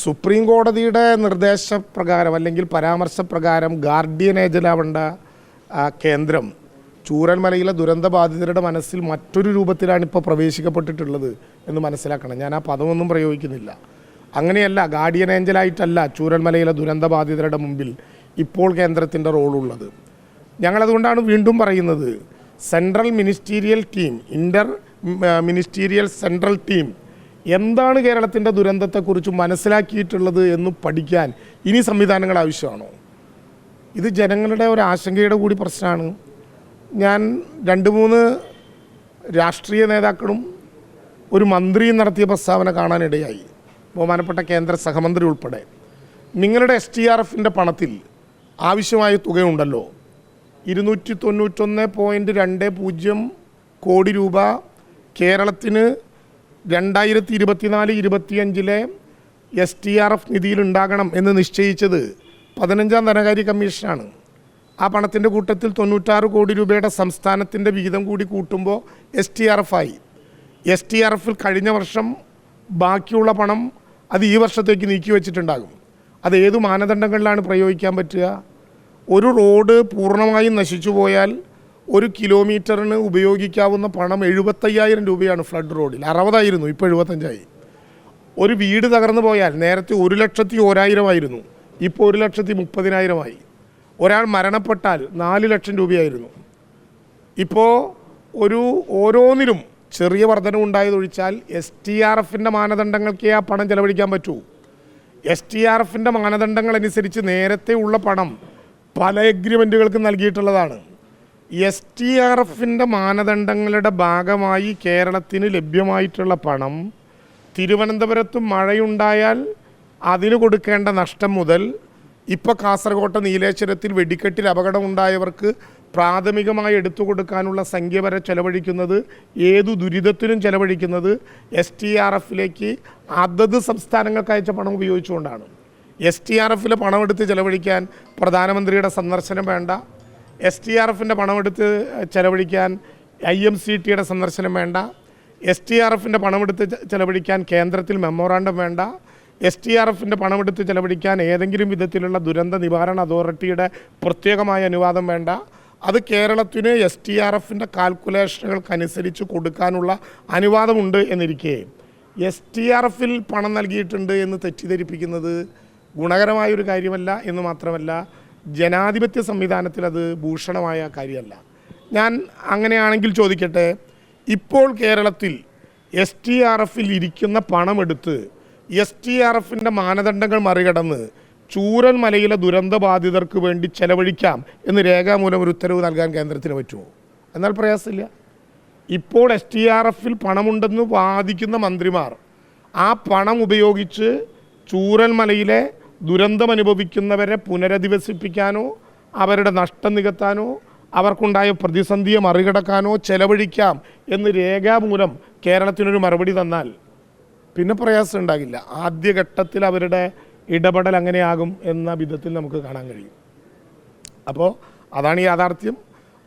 Supreme കോടതിയുടെ നിർദ്ദേശപ്രകാരം അല്ലെങ്കിൽ പരാമർശപ്രകാരം ഗാർഡിയൻ ഏജലാവേണ്ട കേന്ദ്രം ചൂരൽമലയിലെ ദുരന്തബാധിതരുടെ മനസ്സിൽ മറ്റൊരു രൂപത്തിലാണ് ഇപ്പോൾ പ്രവേശിക്കപ്പെട്ടിട്ടുള്ളത് എന്ന് മനസ്സിലാക്കണം. ഞാൻ ആ പദമൊന്നും പ്രയോഗിക്കുന്നില്ല. അങ്ങനെയല്ല ഗാർഡിയൻ ഏഞ്ചലായിട്ടല്ല ചൂരൽമലയിലെ ദുരന്തബാധിതരുടെ മുമ്പിൽ ഇപ്പോൾ കേന്ദ്രത്തിന്റെ റോളുള്ളത്. ഞങ്ങളതുകൊണ്ടാണ് വീണ്ടും പറയുന്നത് central ministerial team inter ministerial central team എന്താണ് കേരളത്തിന്റെ ദുരന്തത്തെക്കുറിച്ച് മനസ്സിലാക്കിയിട്ടുള്ളത് എന്ന് പഠിക്കാൻ ഇനി സംവിധാനങ്ങൾ ആവശ്യമാണോ? ഇത് ജനങ്ങളുടെ ഒരു ആശങ്കയുടെ കൂടി പ്രശ്നമാണ്. ഞാൻ രണ്ട് മൂന്ന് രാഷ്ട്രീയ നേതാക്കളും ഒരു മന്ത്രിയും നടത്തിയ പ്രസ്താവന കാണാനിടയായി. ബഹുമാനപ്പെട്ട കേന്ദ്ര സഹമന്ത്രി ഉൾപ്പെടെ. നിങ്ങളുടെ എസ് ടി ആർ എഫിന്റെ പണത്തിൽ ആവശ്യമായ തുകയുണ്ടല്ലോ. ഇരുന്നൂറ്റി തൊണ്ണൂറ്റൊന്ന് പോയിന്റ് രണ്ട് പൂജ്യം കോടി രൂപ കേരളത്തിന് രണ്ടായിരത്തി ഇരുപത്തിനാല് ഇരുപത്തിയഞ്ചിലെ എസ് ടി ആർ എഫ് നിധിയിൽ ഉണ്ടാകണം എന്ന് നിശ്ചയിച്ചത് പതിനഞ്ചാം ധനകാര്യ കമ്മീഷനാണ്. ആ പണത്തിന്റെ കൂട്ടത്തിൽ തൊണ്ണൂറ്റാറ് കോടി രൂപയുടെ സംസ്ഥാനത്തിന്റെ വിഹിതം കൂടി കൂട്ടുമ്പോൾ എസ് ടി ആർ എഫ് ആയി. എസ് ടി ആർ എഫിൽ കഴിഞ്ഞ വർഷം ബാക്കിയുള്ള പണം അത് ഈ വർഷത്തേക്ക് നീക്കി വെച്ചിട്ടുണ്ടാകും. അത് ഏത് മാനദണ്ഡങ്ങളിലാണ് പ്രയോഗിക്കാൻ പറ്റുക? ഒരു റോഡ് പൂർണമായും നശിച്ചു പോയാൽ ഒരു കിലോമീറ്ററിന് ഉപയോഗിക്കാവുന്ന പണം എഴുപത്തയ്യായിരം രൂപയാണ് ഫ്ലഡ് റോഡിൽ അറുപതായിരുന്നു ഇപ്പോൾ എഴുപത്തഞ്ചായി. ഒരു വീട് തകർന്നു പോയാൽ നേരത്തെ ഒരു ലക്ഷത്തി ഓരായിരമായിരുന്നു ഇപ്പോൾ ഒരു ലക്ഷത്തി മുപ്പതിനായിരമായി. ഒരാൾ മരണപ്പെട്ടാൽ നാല് ലക്ഷം രൂപയായിരുന്നു. ഇപ്പോൾ ഒരു ഓരോന്നിലും ചെറിയ വർധന ഉണ്ടായതൊഴിച്ചാൽ എസ് ടി ആർ എഫിന്റെ മാനദണ്ഡങ്ങൾക്കേ ആ പണം ചെലവഴിക്കാൻ പറ്റൂ. എസ് ടി ആർ എഫിന്റെ മാനദണ്ഡങ്ങൾ അനുസരിച്ച് നേരത്തെ ഉള്ള പണം പല എഗ്രിമെന്റുകൾക്ക് നൽകിയിട്ടുള്ളതാണ്. എസ് ടി ആർ എഫിന്റെ മാനദണ്ഡങ്ങളുടെ ഭാഗമായി കേരളത്തിന് ലഭ്യമായിട്ടുള്ള പണം തിരുവനന്തപുരത്ത് മഴയുണ്ടായാൽ അതിന് കൊടുക്കേണ്ട നഷ്ടം മുതൽ ഇപ്പോൾ കാസർകോട്ടെ നീലേശ്വരത്തിൽ വെടിക്കെട്ടിൽ അപകടമുണ്ടായവർക്ക് പ്രാഥമികമായി എടുത്തു കൊടുക്കാനുള്ള സംഖ്യ വരെ ചെലവഴിക്കുന്നത് ഏതു ദുരിതത്തിനും ചെലവഴിക്കുന്നത് എസ് ടി ആർ എഫിലേക്ക് അതത് സംസ്ഥാനങ്ങൾക്ക് അയച്ച പണം ഉപയോഗിച്ചുകൊണ്ടാണ്. എസ് ടി ആർ എഫിലെ പണമെടുത്ത് ചെലവഴിക്കാൻ പ്രധാനമന്ത്രിയുടെ സന്ദർശനം വേണ്ട. എസ് ടി ആർ എഫിന്റെ പണമെടുത്ത് ചെലവഴിക്കാൻ ഐ എം സി ടിയുടെ സന്ദർശനം വേണ്ട. എസ് ടി ആർ എഫിന്റെ പണമെടുത്ത് ചെലവഴിക്കാൻ കേന്ദ്രത്തിൽ മെമ്മോറാണ്ടം വേണ്ട. എസ് ടി ആർ എഫിന്റെ പണമെടുത്ത് ചെലവഴിക്കാൻ ഏതെങ്കിലും വിധത്തിലുള്ള ദുരന്ത നിവാരണ അതോറിറ്റിയുടെ പ്രത്യേകമായ അനുവാദം വേണ്ട. അത് കേരളത്തിന് എസ് ടി ആർ എഫിന്റെ കാൽക്കുലേഷനുകൾക്കനുസരിച്ച് കൊടുക്കാനുള്ള അനുവാദമുണ്ട് എന്നിരിക്കെ. എസ് ടി ആർ എഫിൽ പണം നൽകിയിട്ടുണ്ട് എന്ന് തെറ്റിദ്ധരിപ്പിക്കുന്നത് ഗുണകരമായൊരു കാര്യമല്ല എന്ന് മാത്രമല്ല ജനാധിപത്യ സംവിധാനത്തിൽ അത് ഭൂഷണമായ കാര്യമല്ല. ഞാൻ അങ്ങനെയാണെങ്കിൽ ചോദിക്കട്ടെ ഇപ്പോൾ കേരളത്തിൽ എസ് ടി ആർ എഫിൽ ഇരിക്കുന്ന പണമെടുത്ത് എസ് ടി ആർ എഫിന്റെ മാനദണ്ഡങ്ങൾ മറികടന്ന് ചൂരൻ മലയിലെ ദുരന്തബാധിതർക്ക് വേണ്ടി ചെലവഴിക്കാം എന്ന് രേഖാമൂലം ഒരു ഉത്തരവ് നൽകാൻ കേന്ദ്രത്തിന് പറ്റുമോ? എന്നാൽ പ്രയാസമില്ല. ഇപ്പോൾ എസ് ടി ആർ എഫിൽ പണമുണ്ടെന്ന് വാദിക്കുന്ന മന്ത്രിമാർ ആ പണം ഉപയോഗിച്ച് ചൂരൽമലയിലെ ദുരന്തം അനുഭവിക്കുന്നവരെ പുനരധിവസിപ്പിക്കാനോ അവരുടെ നഷ്ടം നികത്താനോ അവർക്കുണ്ടായ പ്രതിസന്ധിയെ മറികടക്കാനോ ചെലവഴിക്കാം എന്ന് രേഖാമൂലം കേരളത്തിനൊരു മറുപടി തന്നാൽ പിന്നെ പ്രയാസം ഉണ്ടാകില്ല. ആദ്യഘട്ടത്തിൽ അവരുടെ ഇടപെടൽ അങ്ങനെയാകും എന്ന വിധത്തിൽ നമുക്ക് കാണാൻ കഴിയും. അപ്പോൾ അതാണ് യാഥാർത്ഥ്യം.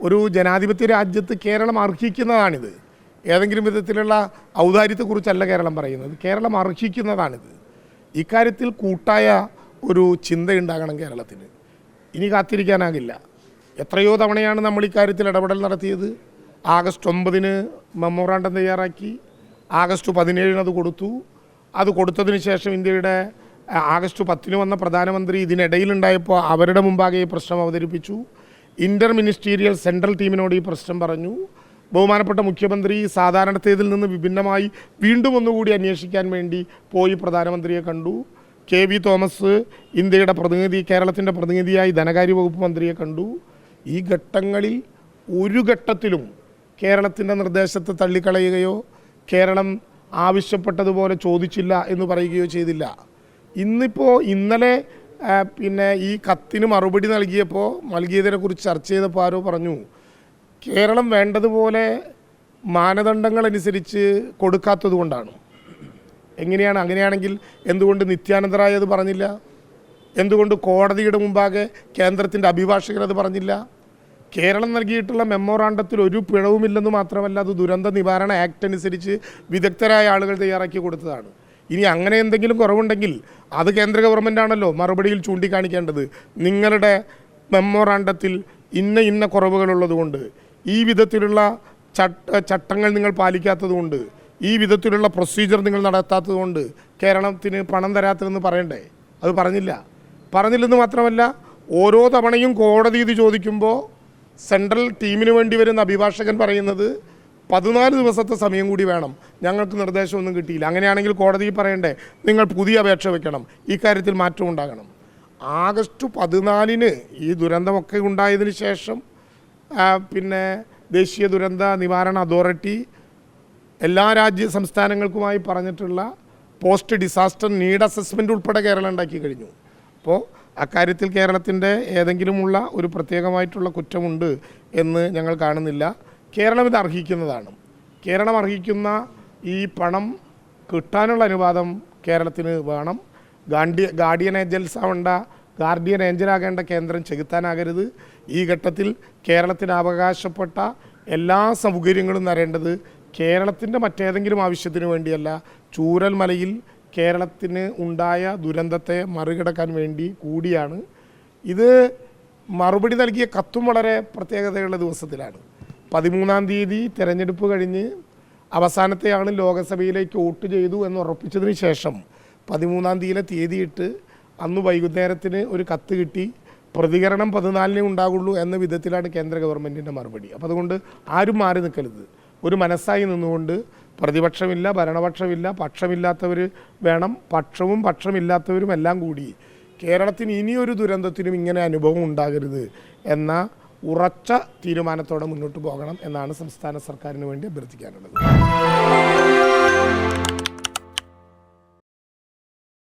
ഒരു ജനാധിപത്യ രാജ്യത്ത് കേരളം അർഹിക്കുന്നതാണിത്. ഏതെങ്കിലും വിധത്തിലുള്ള ഔദാര്യത്തെക്കുറിച്ചല്ല കേരളം പറയുന്നത്. കേരളം അർഹിക്കുന്നതാണിത്. ഇക്കാര്യത്തിൽ കൂട്ടായ ഒരു ചിന്തയുണ്ടാകണം കേരളത്തിന്. ഇനി കാത്തിരിക്കാനാകില്ല. എത്രയോ തവണയാണ് നമ്മൾ ഇക്കാര്യത്തിൽ ഇടപെടൽ നടത്തിയത്. ആഗസ്റ്റ് ഒമ്പതിന് മെമ്മോറാണ്ടം തയ്യാറാക്കി. ആഗസ്റ്റ് പതിനേഴിന് അത് കൊടുത്തു. അത് കൊടുത്തതിന് ശേഷം ഇന്ത്യയുടെ ആഗസ്റ്റ് പത്തിന് വന്ന പ്രധാനമന്ത്രി ഇതിനിടയിലുണ്ടായപ്പോൾ അവരുടെ മുമ്പാകെ ഈ പ്രശ്നം അവതരിപ്പിച്ചു. ഇന്റർ മിനിസ്റ്റീരിയൽ സെൻട്രൽ ടീമിനോട് ഈ പ്രശ്നം പറഞ്ഞു. ബഹുമാനപ്പെട്ട മുഖ്യമന്ത്രി സാധാരണത്തേതിൽ നിന്ന് വിഭിന്നമായി വീണ്ടും ഒന്നുകൂടി അന്വേഷിക്കാൻ വേണ്ടി പോയി പ്രധാനമന്ത്രിയെ കണ്ടു. കെ വി തോമസ് ഇന്ത്യയുടെ പ്രതിനിധി കേരളത്തിന്റെ പ്രതിനിധിയായി ധനകാര്യ വകുപ്പ് മന്ത്രിയെ കണ്ടു. ഈ ഘട്ടങ്ങളിൽ ഒരു ഘട്ടത്തിലും കേരളത്തിന്റെ നിർദ്ദേശത്തെ തള്ളിക്കളയുകയോ കേരളം ആവശ്യപ്പെട്ടതുപോലെ ചോദിച്ചില്ല എന്ന് പറയുകയോ ചെയ്തില്ല. ഇന്നിപ്പോൾ ഇന്നലെ പിന്നെ ഈ കത്തിന് മറുപടി നൽകിയപ്പോൾ നൽകിയതിനെക്കുറിച്ച് ചർച്ച ചെയ്തപ്പോൾ ആരോ പറഞ്ഞു കേരളം വേണ്ടതുപോലെ മാനദണ്ഡങ്ങൾ അനുസരിച്ച് കൊടുക്കാത്തത് കൊണ്ടാണ് എങ്ങനെയാണ് അങ്ങനെയാണെങ്കിൽ എന്തുകൊണ്ട് നിത്യാനന്ദറായ അത് പറഞ്ഞില്ല? എന്തുകൊണ്ട് കോടതിയുടെ മുമ്പാകെ കേന്ദ്രത്തിന്റെ അഭിഭാഷകർ അത് പറഞ്ഞില്ല? കേരളം നൽകിയിട്ടുള്ള മെമ്മോറാണ്ടത്തിൽ ഒരു പിഴവുമില്ലെന്ന് മാത്രമല്ല അത് ദുരന്ത നിവാരണ ആക്ട് അനുസരിച്ച് വിദഗ്ധരായ ആളുകൾ തയ്യാറാക്കി കൊടുത്തതാണ്. ഇനി അങ്ങനെ എന്തെങ്കിലും കുറവുണ്ടെങ്കിൽ അത് കേന്ദ്ര ഗവൺമെന്റ് ആണല്ലോ മറുപടിയിൽ ചൂണ്ടിക്കാണിക്കേണ്ടത്. നിങ്ങളുടെ മെമ്മോറാണ്ടത്തിൽ ഇന്ന ഇന്ന കുറവുകളുള്ളതുകൊണ്ട് ഈ വിധത്തിലുള്ള ചട്ട ചട്ടങ്ങൾ നിങ്ങൾ പാലിക്കാത്തതുകൊണ്ട് ഈ വിധത്തിലുള്ള പ്രൊസീജിയർ നിങ്ങൾ നടത്താത്തതുകൊണ്ട് കേരളത്തിന് പണം തരാത്തതെന്ന് പറയണ്ടേ? അത് പറഞ്ഞില്ല. പറഞ്ഞില്ലെന്ന് മാത്രമല്ല ഓരോ തവണയും കോടതി ഇത് ചോദിക്കുമ്പോൾ സെൻട്രൽ ടീമിന് വേണ്ടി വരുന്ന അഭിഭാഷകൻ പറയുന്നത് പതിനാല് ദിവസത്തെ സമയം കൂടി വേണം. ഞങ്ങൾക്ക് നിർദ്ദേശമൊന്നും കിട്ടിയില്ല. അങ്ങനെയാണെങ്കിൽ കോടതി പറയണ്ടേ നിങ്ങൾ പുതിയ അപേക്ഷ വെക്കണം. ഈ കാര്യത്തിൽ മാറ്റം ഉണ്ടാകണം. ആഗസ്റ്റ് പതിനാലിന് ഈ ദുരന്തമൊക്കെ ഉണ്ടായതിനു ശേഷം പിന്നെ ദേശീയ ദുരന്ത നിവാരണ അതോറിറ്റി എല്ലാ രാജ്യ സംസ്ഥാനങ്ങൾക്കുമായി പറഞ്ഞിട്ടുള്ള പോസ്റ്റ് ഡിസാസ്റ്റർ നീഡ് അസസ്മെന്റ് ഉൾപ്പെടെ കേരളം ഉണ്ടാക്കി കഴിഞ്ഞു. അപ്പോൾ അക്കാര്യത്തിൽ കേരളത്തിന്റെ ഏതെങ്കിലുമുള്ള ഒരു പ്രത്യേകമായിട്ടുള്ള കുറ്റമുണ്ട് എന്ന് ഞങ്ങൾ കാണുന്നില്ല. കേരളം ഇത് അർഹിക്കുന്നതാണ്. കേരളം അർഹിക്കുന്ന ഈ പണം കിട്ടാനുള്ള അനുവാദം കേരളത്തിന് വേണം. ഗാഡി ഗാർഡിയൻ ഏഞ്ചൽസ് ആവേണ്ട ഗാർഡിയൻ ഏഞ്ചലാകേണ്ട കേന്ദ്രം ചെകുത്താനാകരുത്. ഈ ഘട്ടത്തിൽ കേരളത്തിന് അവകാശപ്പെട്ട എല്ലാ സൗകര്യങ്ങളും തരേണ്ടത് കേരളത്തിന്റെ മറ്റേതെങ്കിലും ആവശ്യത്തിന് വേണ്ടിയല്ല ചൂരൽമലയിൽ കേരളത്തിന് ഉണ്ടായ ദുരന്തത്തെ മറികടക്കാൻ വേണ്ടി കൂടിയാണ്. ഇത് മറുപടി നൽകിയ കത്തും വളരെ പ്രത്യേകതയുള്ള ദിവസത്തിലാണ്. പതിമൂന്നാം തീയതി തിരഞ്ഞെടുപ്പ് കഴിഞ്ഞ് അവസാനത്തെയാണ് ലോകസഭയിലേക്ക് വോട്ട് ചെയ്തു എന്ന് ഉറപ്പിച്ചതിന് ശേഷം പതിമൂന്നാം തീയതിയിലെ തീയതിയിട്ട് അന്ന് വൈകുന്നേരത്തിന് ഒരു കത്ത് കിട്ടി. പ്രതികരണം പതിനാലിനേ ഉണ്ടാകുള്ളൂ എന്ന വിധത്തിലാണ് കേന്ദ്ര ഗവൺമെന്റിന്റെ മറുപടി. അപ്പോൾ അതുകൊണ്ട് ആരും മാറി നിൽക്കരുത്. ഒരു മനസ്സായി നിന്നുകൊണ്ട് പ്രതിപക്ഷമില്ല ഭരണപക്ഷമില്ല പക്ഷമില്ലാത്തവർ വേണം പക്ഷവും പക്ഷമില്ലാത്തവരും എല്ലാം കൂടി. കേരളത്തിന് ഇനിയൊരു ദുരന്തത്തിനും ഇങ്ങനെ അനുഭവം ഉണ്ടാകരുത് എന്ന ഉറച്ച തീരുമാനത്തോടെ മുന്നോട്ട് പോകണം എന്നാണ് സംസ്ഥാന സർക്കാരിന് വേണ്ടി അഭ്യർത്ഥിക്കാനുള്ളത്.